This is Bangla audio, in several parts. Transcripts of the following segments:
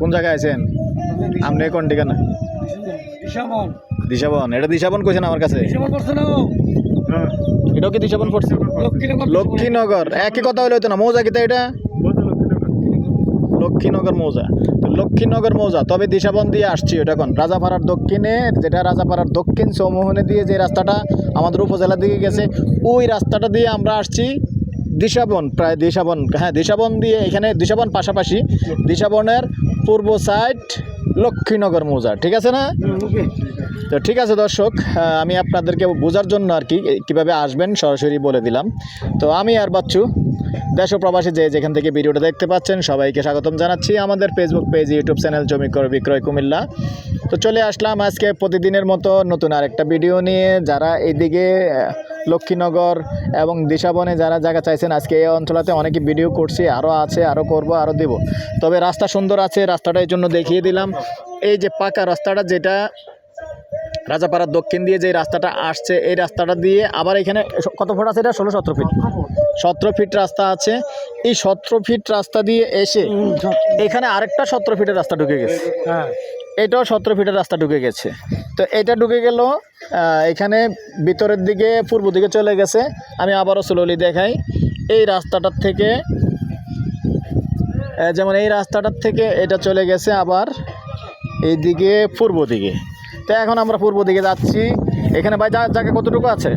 কোন জায়গায় আছেন? আপনি কোন ঠিকানা? দিশাবন। এটা দিশাবন কইছেন আমার কাছে? এটাও কি দিশাবন পড়ছে? লক্ষ্মীনগর। একই কথা হইল তো না মৌজা কিতা এটা? লক্ষ্মীনগর মৌজা। তো লক্ষ্মীনগর মৌজা তবে দিশাবন দিয়ে আসছি ওটা এখন। রাজাপাড়ার দক্ষিণে যেটা রাজাপাড়ার দক্ষিণ চৌমোহনে দিয়ে যে রাস্তাটা আমাদের উপজেলার দিকে গেছে ওই রাস্তাটা দিয়ে আমরা আসছি দিশাবন প্রায় দিশাবন হ্যাঁ দিশাবন দিয়ে এখানে দিশাবন পাশাপাশি দিশাবনের পূর্ব সাইড লক্ষ্মীনগর মৌজা ঠিক আছে না? তো ঠিক আছে দর্শক আমি আপনাদেরকে বোঝার জন্য আর কি কীভাবে আসবেন সরাসরি বলে দিলাম। তো আমি আর বাচ্চু দেশ প্রবাসী যে যেখান থেকে ভিডিওটা দেখতে পাচ্ছেন সবাইকে স্বাগতম জানাচ্ছি আমাদের ফেসবুক পেজ ইউটিউব চ্যানেল জমি ক্রয় বিক্রয় কুমিল্লা। তো চলে আসলাম আজকে প্রতিদিনের মতো নতুন আরেকটা ভিডিও নিয়ে। যারা এইদিকে আহ, লক্ষ্মীনগর এবং দিশাবনে যারা জায়গা চাইছেন আজকে এই অঞ্চলাতে অনেকে ভিডিও করছি আরও আছে আরও করব আরও দেব। তবে রাস্তা সুন্দর আছে রাস্তাটা এই জন্য দেখিয়ে দিলাম। এই যে পাকা রাস্তাটা যেটা রাজাপাড়ার দক্ষিণ দিয়ে যে রাস্তাটা আসছে এই রাস্তাটা দিয়ে আবার এখানে কত ফুট আছে এটা? ষোলো সতেরো ফিট। সতেরো ফিট। রাস্তা আছে। এই সতেরো ফিট রাস্তা দিয়ে এসে এখানে আরেকটা সতেরো ফিটের রাস্তা ঢুকে গেছে। হ্যাঁ। এটাও সতেরো ফিটের রাস্তা ঢুকে গেছে। তো এটা ঢুকে গেল এখানে ভিতরের দিকে পূর্ব দিকে চলে গেছে। আমি আবারও স্লোলি দেখাই। এই রাস্তাটার থেকে যেমন এই রাস্তাটার থেকে এটা চলে গেছে আবার এইদিকে পূর্ব দিকে। তো এখন আমরা পূর্ব দিকে যাচ্ছি। এখানে ভাই জায়গা কতটুকু আছে?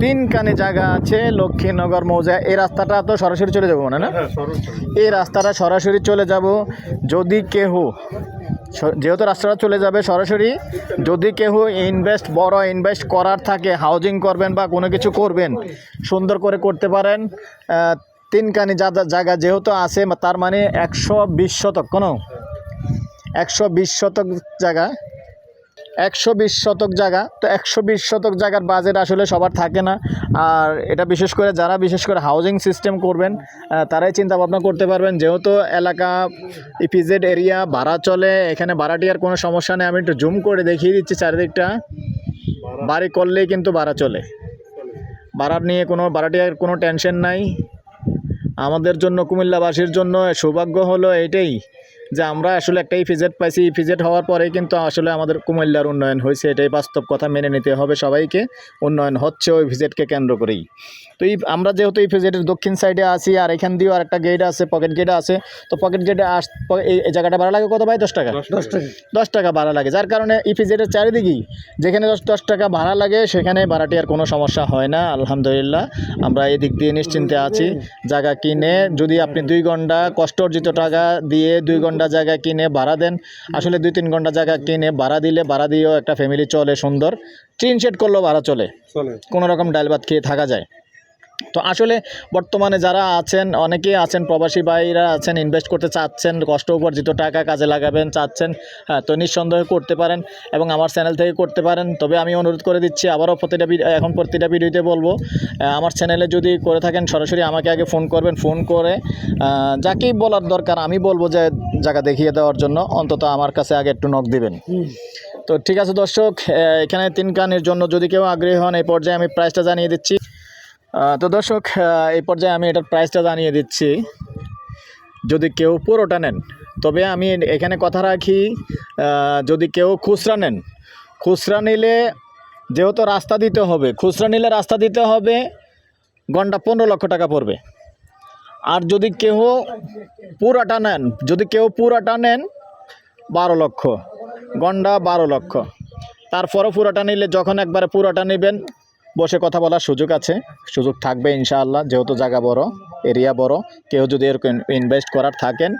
তিন কানে জায়গা আছে লক্ষ্মীনগর মৌজা। এই রাস্তাটা তো সরাসরি চলে যাব মানে না? এই রাস্তাটা সরাসরি চলে যাব। যদি কেহ যেহেতু রাস্তাটা চলে যাবে সরাসরি যদি কেহ ইনভেস্ট বড় ইনভেস্ট করার থাকে হাউজিং করবেন বা কোনো কিছু করবেন সুন্দর করে করতে পারেন। যা- জায়গা যেহেতু আছে তার মানে একশো বিশ শতক কোনো? একশো বিশ শতক জায়গা। একশো বিশ শতক জায়গা। তো একশো বিশ শতক জায়গার বাজেট আসলে সবার থাকে না। আর এটা বিশেষ করে যারা বিশেষ করে হাউজিং সিস্টেম করবেন তারাই চিন্তা ভাবনা করতে পারবেন। যেহেতু এলাকা ইপিজেড এরিয়া ভাড়া চলে, এখানে ভাড়াটিয়ার কোনো সমস্যা নেই। আমি একটু জুম করে দেখিয়ে দিচ্ছি চারিদিকটা। বাড়ি করলেই কিন্তু ভাড়া চলে। ভাড়ার নিয়ে কোনো ভাড়াটিয়ার কোনো টেনশন নাই। আমাদের জন্য, কুমিল্লাবাসীর জন্য সৌভাগ্য হলো এইটাই। যে আমরা আসলে একটা ইফিজেড পাইছি ইফিজেড হওয়ার পরেই কিন্তু আসলে আমাদের কুমিল্লার উন্নয়ন হয়েছে এটাই বাস্তব কথা মেনে নিতে হবে সবাইকে। উন্নয়ন হচ্ছে ওই ভিজেটকে কেন্দ্র করেই। তো এই আমরা যেহেতু এই ভিজেটের দক্ষিণ সাইডে আছি আর এখান দিয়েও আর একটা গেট আছে পকেট গেট আছে তো পকেট গেটে আস এই জায়গাটা ভাড়া লাগে কত ভাই? দশ টাকা। দশ টাকা। দশ টাকা ভাড়া লাগে। যার কারণে ইপিজেডের চারিদিকেই যেখানে দশ দশ টাকা ভাড়া লাগে সেখানে ভাড়াটি আর কোনো সমস্যা হয় না। আলহামদুলিল্লাহ আমরা এই দিক দিয়ে নিশ্চিন্তে আছি। জায়গা কিনে যদি আপনি দুই ঘণ্টা কষ্ট অর্জিত টাকা দিয়ে দুই ঘণ্টা জায়গা কিনে ভাড়া দেন। আসলে দুই তিন ঘণ্টা জায়গা কিনে ভাড়া দিলে ভাড়া দিয়েও একটা ফ্যামিলি চলে সুন্দর। টিন সেট করলেও ভাড়া চলে। চলে। কোনো রকম ডাল ভাত খেয়ে থাকা যায়। তো আসলে বর্তমানে যারা আছেন অনেকেই আছেন প্রবাসী ভাইরা আছেন ইনভেস্ট করতে চাচ্ছেন কষ্ট উপার্জিত টাকা কাজে লাগাবেন চাচ্ছেন হ্যাঁ তো নিঃসন্দেহে করতে পারেন এবং আমার চ্যানেল থেকে করতে পারেন। তবে আমি অনুরোধ করে দিচ্ছি আবারও প্রতিটা এখন প্রতিটা ভিডিওতে বলব আমার চ্যানেলে যদি করে থাকেন সরাসরি আমাকে আগে ফোন করবেন ফোন করে যাকেই বলার দরকার আমি বলব যে জায়গা দেখিয়ে দেওয়ার জন্য অন্তত আমার কাছে আগে একটু নখ দিবেন। তো ঠিক আছে দর্শক এখানে তিন কানের জন্য যদি কেউ আগ্রহী হন এই পর্যায়ে আমি প্রাইসটা জানিয়ে দিচ্ছি। তো দর্শক এই পর্যায়ে আমি এটার প্রাইসটা জানিয়ে দিচ্ছি। যদি কেউ পুরোটা নেন, তবে আমি এখানে কথা রাখি যদি কেউ খুচরা নেন, খুচরা নিলে যেহেতু রাস্তা দিতে হবে, খুচরা নিলে রাস্তা দিতে হবে, ঘণ্টা পনেরো লক্ষ টাকা পড়বে। আর যদি কেউ পুরাটা নেন, যদি কেউ পুরাটা নেন, বারো লক্ষ গন্ডা বারো লক্ষ। তারপরও পুরোটা নিলে যখন একবারে পুরোটা নেবেন বসে কথা বলার সুযোগ আছে, সুযোগ থাকবে ইনশাআল্লাহ, যেহেতু জায়গা বড়, এরিয়া বড়। কেউ যদি এরকম ইনভেস্ট করার থাকেন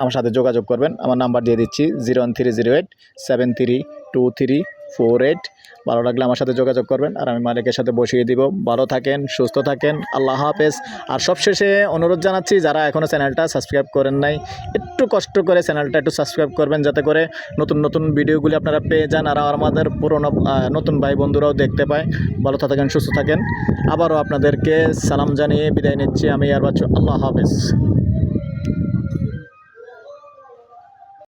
আমার সাথে যোগাযোগ করবেন। আমার নাম্বার দিয়ে দিচ্ছি zero one three zero eight seven three two three four eight. ভালো লাগলে আমার সাথে যোগাযোগ করবেন আর আমি মালিকের সাথে বসিয়ে দিব। ভালো থাকেন, সুস্থ থাকেন, আল্লাহ হাফেজ। আর সবশেষে অনুরোধ জানাচ্ছি, যারা এখনও চ্যানেলটা সাবস্ক্রাইব করেন নাই, একটু কষ্ট করে চ্যানেলটা একটু সাবস্ক্রাইব করবেন যাতে করে নতুন নতুন ভিডিওগুলি আপনারা পেয়ে যান আর আমাদের পুরোনো নতুন ভাই বন্ধুরাও দেখতে পায়। ভালো থাকেন, সুস্থ থাকেন। আবারও আপনাদেরকে সালাম জানিয়ে বিদায় নিচ্ছি আমি আর বাচ্চু আল্লাহ হাফেজ।